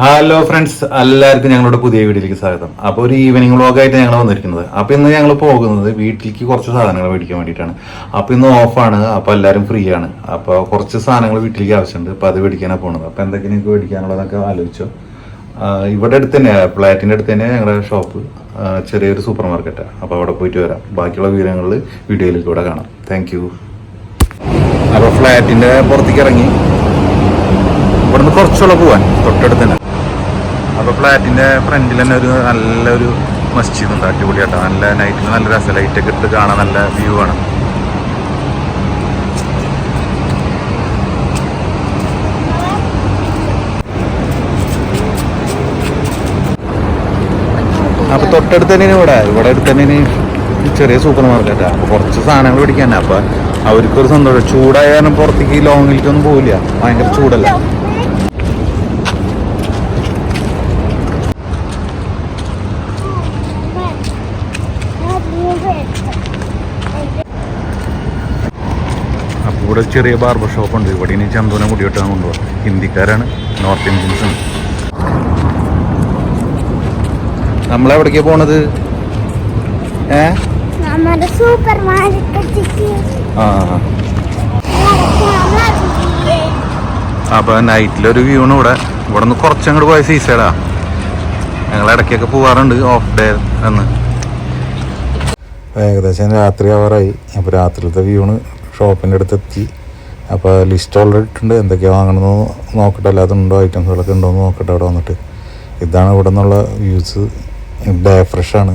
Hello friends എല്ലാവർക്കും ഞങ്ങളുടെ പുതിയ വീഡിയോയിലേക്ക് സ്വാഗതം. അപ്പോൾ ഒരു ഈവനിങ് വ്ളോഗായിട്ട് ഞങ്ങൾ വന്നിരിക്കുന്നത്. അപ്പോൾ ഇന്ന് ഞങ്ങൾ പോകുന്നത് വീട്ടിലേക്ക് കുറച്ച് സാധനങ്ങൾ മേടിക്കാൻ വേണ്ടിയിട്ടാണ്. അപ്പോൾ ഇന്ന് ഓഫാണ് അപ്പോൾ എല്ലാവരും ഫ്രീ ആണ്. അപ്പോൾ കുറച്ച് സാധനങ്ങൾ വീട്ടിലേക്ക് ആവശ്യമുണ്ട്. അപ്പോൾ അത് മേടിക്കാനാണ് പോകുന്നത്. അപ്പോൾ എന്തൊക്കെ നിങ്ങൾക്ക് മേടിക്കാനുള്ളതൊക്കെ ആലോചിച്ചോ. ഇവിടെ അടുത്ത് തന്നെ ഫ്ലാറ്റിന്റെ അടുത്ത് തന്നെ ഞങ്ങളുടെ ഷോപ്പ് ചെറിയൊരു സൂപ്പർ മാർക്കറ്റാണ് അപ്പോൾ അവിടെ പോയിട്ട് വരാം. ബാക്കിയുള്ള വിവരങ്ങളിൽ വീഡിയോയിലേക്ക് ഇവിടെ കാണാം. താങ്ക് യു അപ്പോൾ ഫ്ലാറ്റിന്റെ പുറത്തേക്ക് ഇറങ്ങി. ഇവിടുന്ന് കുറച്ചുള്ള പോവാൻ. തൊട്ടടുത്ത് തന്നെ. അപ്പോൾ ഫ്ലാറ്റിന്റെ ഫ്രണ്ടിൽ തന്നെ ഒരു നല്ലൊരു മസ്ജിദ് ഉണ്ട് അടിപൊളിയാട്ടോ. നല്ല നൈറ്റിൽ നല്ല രസം. ലൈറ്റൊക്കെ ഇട്ട് കാണാൻ നല്ല വ്യൂ ആണ്. അപ്പോൾ തൊട്ടടുത്ത് തന്നെ ഇവിടെ. ഇവിടെ അടുത്ത് തന്നെ ചെറിയ സൂപ്പർ മാർക്കറ്റാണ് അപ്പോൾ കുറച്ച് സാധനങ്ങൾ പിടിക്കാനാണ് അപ്പോൾ അവർക്കൊരു സന്തോഷം. ചൂടായ കാരണം പുറത്തേക്ക് ലോങ്ങിലേക്കൊന്നും പോവില്ല. ഭയങ്കര ചൂടല്ല? അപ്പോൾ ഇവിടെ ചെറിയ ബാർബർ ഷോപ്പ് ഉണ്ട്. ഇവിടെ ഇനി ചന്ദന മുടി കൊണ്ടുപോകുക കൊണ്ടുപോകാം. ഹിന്ദിക്കാരാണ്. നോർത്ത് ഇന്ത്യൻസ് നമ്മളെവിടേക്കാണ് നമ്മളെവിടേക്കാ പോണത്? ഏ? നമ്മുടെ സൂപ്പർ മാർക്കറ്റിക്ക് ആ. അപ്പോൾ നൈറ്റിലൊരു വ്യൂ ആണ് ഇവിടെ. ഇവിടെ നിന്ന് കുറച്ചങ്ങോട്ട് പോയ സീസേടാ ഞങ്ങൾ ഇടയ്ക്കൊക്കെ പോവാറുണ്ട്. ഓഫ് ഡേ എന്ന് ഏകദേശം രാത്രി ആവാറായി അപ്പോൾ രാത്രിയിലത്തെ വ്യൂണ് ഷോപ്പിന്റെ അടുത്ത് എത്തി അപ്പോൾ ലിസ്റ്റ് ഓൾറെഡി ഇട്ടുണ്ട് എന്തൊക്കെയാണ് വാങ്ങണമെന്ന് നോക്കട്ടെ. അല്ലാതെ ഉണ്ടോ? ഐറ്റംസുകളൊക്കെ ഉണ്ടോ എന്ന് നോക്കട്ടെ അവിടെ വന്നിട്ട്. ഇതാണ് ഇവിടെ നിന്നുള്ള വ്യൂസ് ഡേ ഫ്രഷാണ്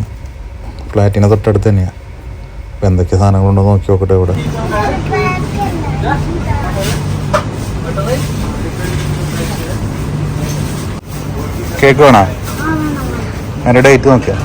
ഫ്ലാറ്റിനെ തൊട്ടടുത്ത് തന്നെയാണ് അപ്പോൾ എന്തൊക്കെ സാധനങ്ങളുണ്ടോ നോക്കി നോക്കട്ടെ ഇവിടെ. കേക്ക് വേണോ? അതിന്റെ ഡേറ്റ് നോക്കിയാ.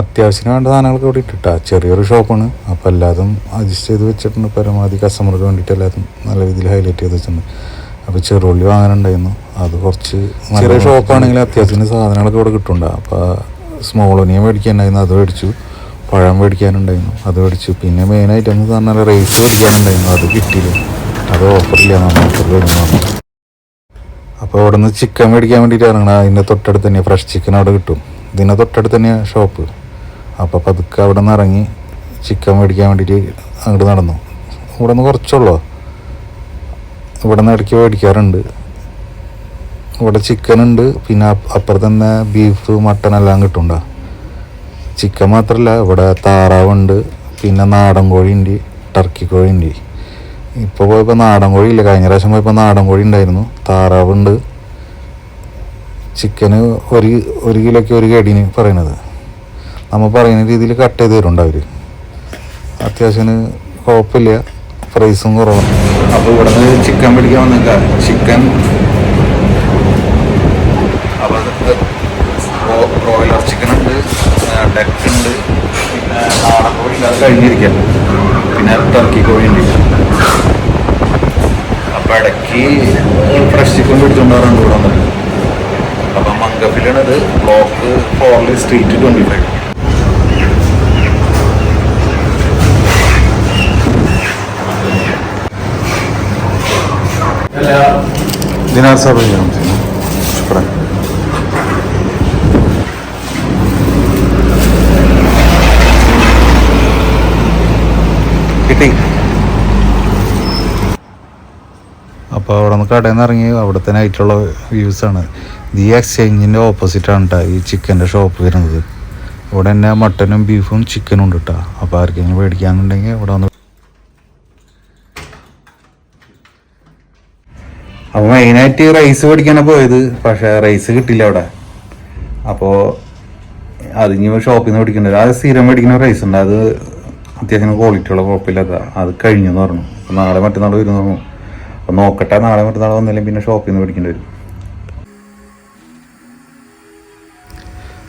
അത്യാവശ്യം വേണ്ട സാധനങ്ങളൊക്കെ ഇവിടെ ഇട്ടിട്ടാ. ചെറിയൊരു ഷോപ്പാണ്. അപ്പോൾ എല്ലാതും അഡ്ജസ്റ്റ് ചെയ്ത് വെച്ചിട്ടുണ്ട്. പരമാവധി കസ്റ്റമർക്ക് വേണ്ടിയിട്ട് എല്ലാതും നല്ല രീതിയിൽ ഹൈലൈറ്റ് ചെയ്ത് വെച്ചിട്ടുണ്ട്. അപ്പോൾ ചെറുള്ളി വാങ്ങാനുണ്ടായിരുന്നു. അത് കുറച്ച് ചെറിയ ഷോപ്പാണെങ്കിൽ അത്യാവശ്യത്തിന് സാധനങ്ങളൊക്കെ ഇവിടെ കിട്ടുന്നുണ്ട്. അപ്പോൾ സ്മോൾ ഒനിയൻ മേടിക്കാനുണ്ടായിരുന്നു. അത് മേടിച്ചു. പഴം മേടിക്കാനുണ്ടായിരുന്നു. അത് മേടിച്ചു. പിന്നെ മെയിൻ ഐറ്റം എന്ന് പറഞ്ഞാൽ റേസ് മേടിക്കാനുണ്ടായിരുന്നു. അത് കിട്ടിയില്ല. അത് ഓഫറില്ല ഓഫർ വരുന്നു അപ്പോൾ അവിടെ നിന്ന് ചിക്കൻ മേടിക്കാൻ വേണ്ടിയിട്ട് ഇറങ്ങണം. അതിന്റെ തൊട്ടടുത്ത് തന്നെ ഫ്രഷ് ചിക്കൻ അവിടെ കിട്ടും. ഇതിന്റെ തൊട്ടടുത്ത് തന്നെയാണ് ഷോപ്പ് അപ്പോൾ പതുക്കെ അവിടെ നിന്ന് ഇറങ്ങി ചിക്കൻ മേടിക്കാൻ വേണ്ടിയിട്ട് അങ്ങോട്ട് നടന്നു. ഇവിടെ നിന്ന് കുറച്ചുള്ളൂ? ഇവിടെ നിന്ന് ഇടയ്ക്ക് മേടിക്കാറുണ്ട്. ഇവിടെ ചിക്കൻ ഉണ്ട് പിന്നെ അപ്പ- അപ്പുറത്ത് തന്നെ ബീഫ് മട്ടൺ എല്ലാം കിട്ടുണ്ടോ ചിക്കൻ മാത്രമല്ല ഇവിടെ താറാവുണ്ട് പിന്നെ നാടൻ കോഴിയുണ്ട് ടർക്കി കോഴിയുണ്ട് ഇപ്പോൾ പോയപ്പോൾ നാടൻ കോഴി ഇല്ല. കഴിഞ്ഞ പ്രാവശ്യം പോയപ്പോൾ നാടൻ കോഴി ഉണ്ടായിരുന്നു. താറാവുണ്ട് ചിക്കന് ഒരു ഒരു കിലോയ്ക്ക് ഒരു കടിന് പറയണത്. നമ്മൾ പറയുന്ന രീതിയിൽ കട്ട് ചെയ്ത് തരുന്നുണ്ട് അവർ അത്യാവശ്യത്തിന് കുഴപ്പമില്ല. പ്രൈസും കുറവാണ് അപ്പോൾ ഇവിടെ നിന്ന് ചിക്കൻ പിടിക്കാൻ വന്നില്ല ചിക്കൻ ബ്രോയിലർ ചിക്കൻ ഉണ്ട് ഡക്ക് ഉണ്ട് പിന്നെ നാടൻ കോഴി അത് കഴിഞ്ഞിരിക്കാം. പിന്നെ ടർക്കി കോഴി ഉണ്ട്. അപ്പോൾ ഇടയ്ക്ക് ഫ്രഷ് ചിക്കൻ പിടിച്ചുകൊണ്ടാറുണ്ട് ഇവിടെ വന്നിട്ട് അപ്പം മങ്കഫിലാണത് ബ്ലോക്ക് ഫോർലി സ്ട്രീറ്റ് ട്വന്റി ഫൈവ് ദിനാർ സാബ് ശുക്രൻ കിട്ടി. അപ്പോൾ അവിടെ നിന്ന് കടയിൽ നിന്ന് ഇറങ്ങി അവിടുത്തെ നൈറ്റുള്ള വ്യൂസാണ് ഈ എക്സ്ചേഞ്ചിന്റെ ഓപ്പോസിറ്റാണ് കേട്ടോ ഈ ചിക്കന്റെ ഷോപ്പ് വരുന്നത്. ഇവിടെ തന്നെ മട്ടനും ബീഫും ചിക്കനും ഉണ്ട് കേട്ടോ അപ്പോൾ ആർക്കെങ്കിലും മേടിക്കാനുണ്ടെങ്കിൽ ഇവിടെ വന്ന് അപ്പോൾ മെയിനായിട്ട് റൈസ് പഠിക്കാനാണ് പോയത്. പക്ഷേ റൈസ് കിട്ടില്ല അവിടെ. അപ്പോ അത് ഇനി ഷോപ്പിൽ നിന്ന് മേടിക്കേണ്ടത് അത് സ്ഥിരം മേടിക്കുന്ന റൈസ് ഉണ്ട്. അത് അത്യാവശ്യം ക്വാളിറ്റി ഉള്ള കുഴപ്പമില്ലാത്ത. അത് കഴിഞ്ഞെന്ന് പറഞ്ഞു. അപ്പോൾ നാളെ മറ്റന്നാൾ വരുമെന്ന് പറഞ്ഞു. അപ്പോൾ നോക്കട്ടെ നാളെ മറ്റന്നാൾ വന്നില്ലെങ്കിൽ പിന്നെ ഷോപ്പിൽ നിന്ന് മേടിക്കേണ്ടി വരും.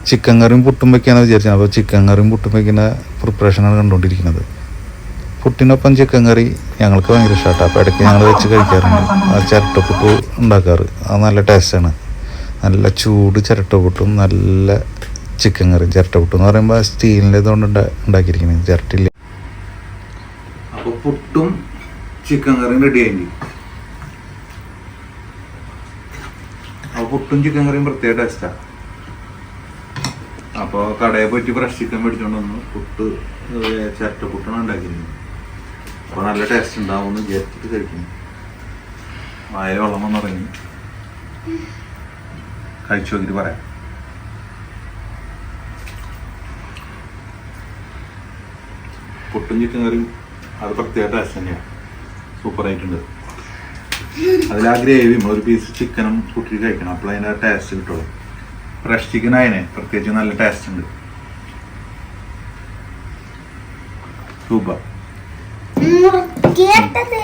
ചിക്കൻ കറിയും പുട്ടും വയ്ക്കാന്ന് വിചാരിച്ചത് അപ്പോൾ ചിക്കൻ കറിയും പുട്ടും വയ്ക്കുന്ന പ്രിപ്പറേഷനാണ് കണ്ടുകൊണ്ടിരിക്കുന്നത് പുട്ടിനൊപ്പം ചിക്കൻ കറി ഞങ്ങൾക്ക് ഭയങ്കര ഇഷ്ടമാണ് അപ്പോൾ ഇടയ്ക്ക് ഞങ്ങൾ വെച്ച് കഴിക്കാറുണ്ട്. ആ ചിരട്ടപ്പുട്ട് ഉണ്ടാക്കാറ്. അത് നല്ല ടേസ്റ്റാണ് നല്ല ചൂട് ചിരട്ടപ്പുട്ടും നല്ല ചിക്കൻ കറി ചിരട്ടപ്പുട്ട് എന്ന് പറയുമ്പോൾ സ്റ്റീലിന്റെ ഇതുകൊണ്ട് ഉണ്ടാ- ഉണ്ടാക്കിയിരിക്കുന്നത്. ചിരട്ടില്ല. അപ്പോൾ പുട്ടും ചിക്കൻ കറിയും റെഡി ആയി അപ്പോൾ പുട്ടും ചിക്കൻ കറിയും പ്രത്യേക ടേസ്റ്റാണ് അപ്പോൾ കടയിൽ പോയിട്ട് ഫ്രഷ് ചിക്കൻ മേടിച്ചുകൊണ്ട് വന്നു. പുട്ട് ചിരട്ട ചിരട്ടപ്പുട്ടാണ് ഉണ്ടാക്കിയിരുന്നത്. അപ്പോൾ നല്ല ടേസ്റ്റ് ഉണ്ടാവുമെന്ന് വിചാരിച്ചിട്ട് കഴിക്കുന്നു. വായ വെള്ളം വന്ന് തുടങ്ങി കഴിച്ചു നോക്കിയിട്ട് പറയാം. പൊട്ടും ചിക്കൻ കറിയും അത് പ്രത്യേക ടേസ്റ്റ് തന്നെയാണ് സൂപ്പർ ആയിട്ടുണ്ട്. അതിൽ ആ ഗ്രേവിയും ഒരു പീസ് ചിക്കനും കൂട്ടി കഴിക്കണം. അപ്പോൾ അതിന്റെ ടേസ്റ്റ് കിട്ടുള്ളൂ. ഫ്രഷ് ചിക്കൻ ആയതിനെ പ്രത്യേകിച്ച് നല്ല ടേസ്റ്റ് ഉണ്ട്. സൂപ്പർ কেকটাতে